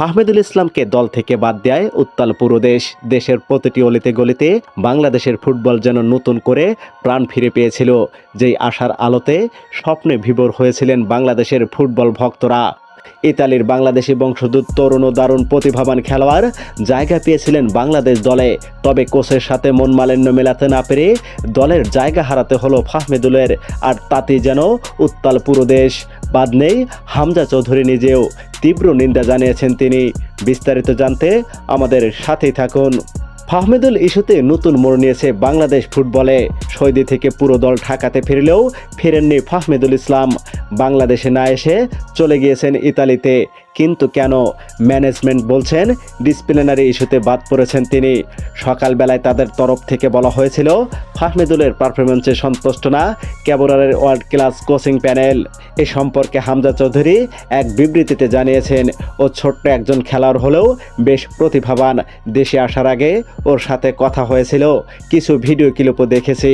ফাহমেদুল ইসলামকে দল থেকে বাদ দেয় উত্তাল পুরো দেশ। দেশের প্রতিটি অলিতে গলিতে বাংলাদেশের ফুটবল যেন নতুন করে প্রাণ ফিরে পেয়েছিল। যেই আশার আলোতে স্বপ্নে বিভোর হয়েছিলেন বাংলাদেশের ফুটবল ভক্তরা। ইতালির বাংলাদেশি বংশোদ্ভূত তরুণ ও দারুণ প্রতিভাবান খেলোয়াড় জায়গা পেয়েছিলেন বাংলাদেশ দলে। তবে কোচের সাথে মন মালিন্য মেলাতে না পেরে দলের জায়গা হারাতে হলো ফাহমেদুলের। আর তাতে যেন উত্তাল পুরো দেশ। বাদ নেই হামজা চৌধুরী নিজেও তীব্র নিন্দা জানিয়েছেন তিনি। বিস্তারিত জানতে আমাদের সাথেই থাকুন। ফাহমেদুল ইস্যুতে নতুন মোড় নিয়েছে বাংলাদেশ ফুটবলে। সৌদি থেকে পুরো দল ঢাকাতে ফিরলেও ফেরেননি ফাহমেদুল ইসলাম। বাংলাদেশে না এসে চলে গিয়েছেন ইতালিতে। কিন্তু কেন ম্যানেজমেন্ট বলছেন ডিসিপ্লিনারি ইস্যুতে বাদ পড়েছেন তিনি। সকালবেলায় তাদের তরফ থেকে বলা হয়েছিল, ফাহমেদুলের পারফরমেন্সে সন্তুষ্ট না, ক্যাবোরারের ওয়ার্ল্ড ক্লাস কোচিং প্যানেল এ সম্পর্কে হামজা চৌধুরী এক বিবৃতিতে জানিয়েছেন, ও ছোট্ট একজন খেলোয়াড় হলেও বেশ প্রতিভাবান। দেশে আসার আগে ওর সাথে কথা হয়েছিল, কিছু ভিডিও ক্লিপও দেখেছি।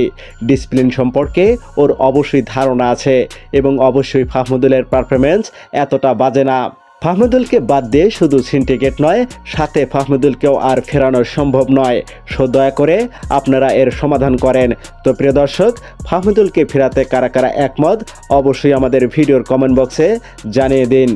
ডিসিপ্লিন সম্পর্কে ওর অবশ্যই ধারণা আছে এবং অবশ্যই ফাহমুদুলের পারফরমেন্স এতটা বাজে না। ফাহমুদুলকে বাদ দিয়ে শুধু সিন্ডিকেট নয়, সাথে ফাহমুদুলকেও আর ফেরানো সম্ভব নয়। সো দয়া করে আপনারা এর সমাধান করেন। তো প্রিয় দর্শক, ফাহমুদুলকে ফেরাতে কারা কারা একমত, অবশ্যই আমাদের ভিডিওর কমেন্ট বক্সে জানিয়ে দিন।